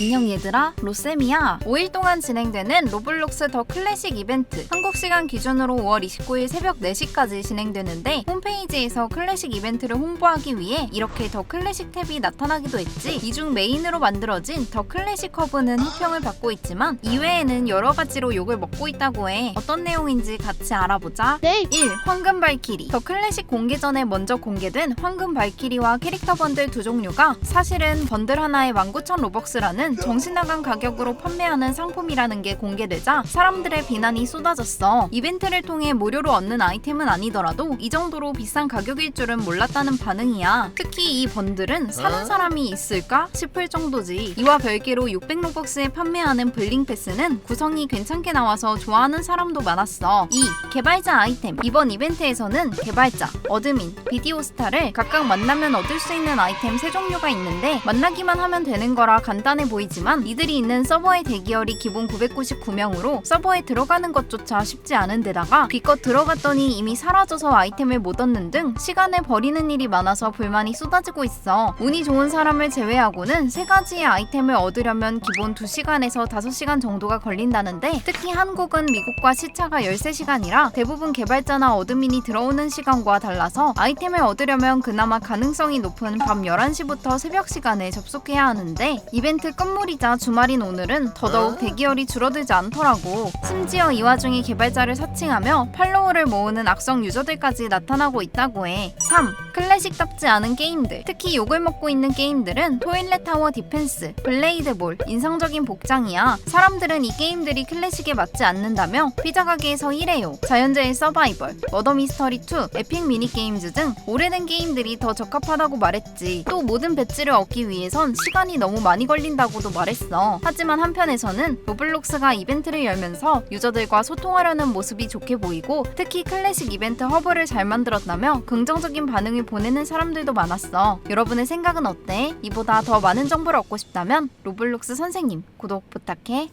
안녕 얘들아 로쌤이야. 5일 동안 진행되는 로블록스 더 클래식 이벤트. 한국 시간 기준으로 5월 29일 새벽 4시까지 진행되는데 홈페이지에서 클래식 이벤트를 홍보하기 위해 이렇게 더 클래식 탭이 나타나기도 했지. 이 중 메인으로 만들어진 더 클래식 허브는 호평을 받고 있지만 이외에는 여러 가지로 욕을 먹고 있다고 해. 어떤 내용인지 같이 알아보자. 네. 1. 황금 발키리. 더 클래식 공개 전에 먼저 공개된 황금 발키리와 캐릭터 번들 두 종류가 사실은 번들 하나에 19,000 로벅스라는 정신 나간 가격으로 판매하는 상품이라는 게 공개되자 사람들의 비난이 쏟아졌어. 이벤트를 통해 무료로 얻는 아이템은 아니더라도 이 정도로 비싼 가격일 줄은 몰랐다는 반응이야. 특히 이 번들은 사는 사람이 있을까 싶을 정도지. 이와 별개로 600 로벅스에 판매하는 블링 패스는 구성이 괜찮게 나와서 좋아하는 사람도 많았어. 2. 개발자 아이템. 이번 이벤트에서는 개발자, 어드민, 비디오 스타를 각각 만나면 얻을 수 있는 아이템 세 종류가 있는데 만나기만 하면 되는 거라 간단해 보이 지만 이들이 있는 서버의 대기열이 기본 999명으로 서버에 들어가는 것조차 쉽지 않은 데다가 기껏 들어갔더니 이미 사라져서 아이템을 못 얻는 등 시간을 버리는 일이 많아서 불만이 쏟아지고 있어. 운이 좋은 사람을 제외하고는 세 가지의 아이템을 얻으려면 기본 2시간에서 5시간 정도가 걸린다는데 특히 한국은 미국과 시차가 13시간이라 대부분 개발자나 어드민이 들어오는 시간과 달라서 아이템을 얻으려면 그나마 가능성이 높은 밤 11시부터 새벽 시간에 접속해야 하는데 이벤트 끝물이자 주말인 오늘은 더더욱 대기열이 줄어들지 않더라고. 심지어 이 와중에 개발자를 사칭하며 팔로워를 모으는 악성 유저들까지 나타나고 있다고 해. 3. 클래식답지 않은 게임들. 특히 욕을 먹고 있는 게임들은 토일렛 타워 디펜스, 블레이드볼, 인상적인 복장이야. 사람들은 이 게임들이 클래식에 맞지 않는다며 피자 가게에서 일해요. 자연재해 서바이벌, 머더 미스터리 2, 에픽 미니게임즈 등 오래된 게임들이 더 적합하다고 말했지. 또 모든 배지를 얻기 위해선 시간이 너무 많이 걸린 다고도 말했어. 하지만 한편에서는 로블록스가 이벤트를 열면서 유저들과 소통하려는 모습이 좋게 보이고 특히 클래식 이벤트 허브를 잘 만들었다며 긍정적인 반응을 보내는 사람들도 많았어. 여러분의 생각은 어때? 이보다 더 많은 정보를 얻고 싶다면 로블록스 선생님 구독 부탁해.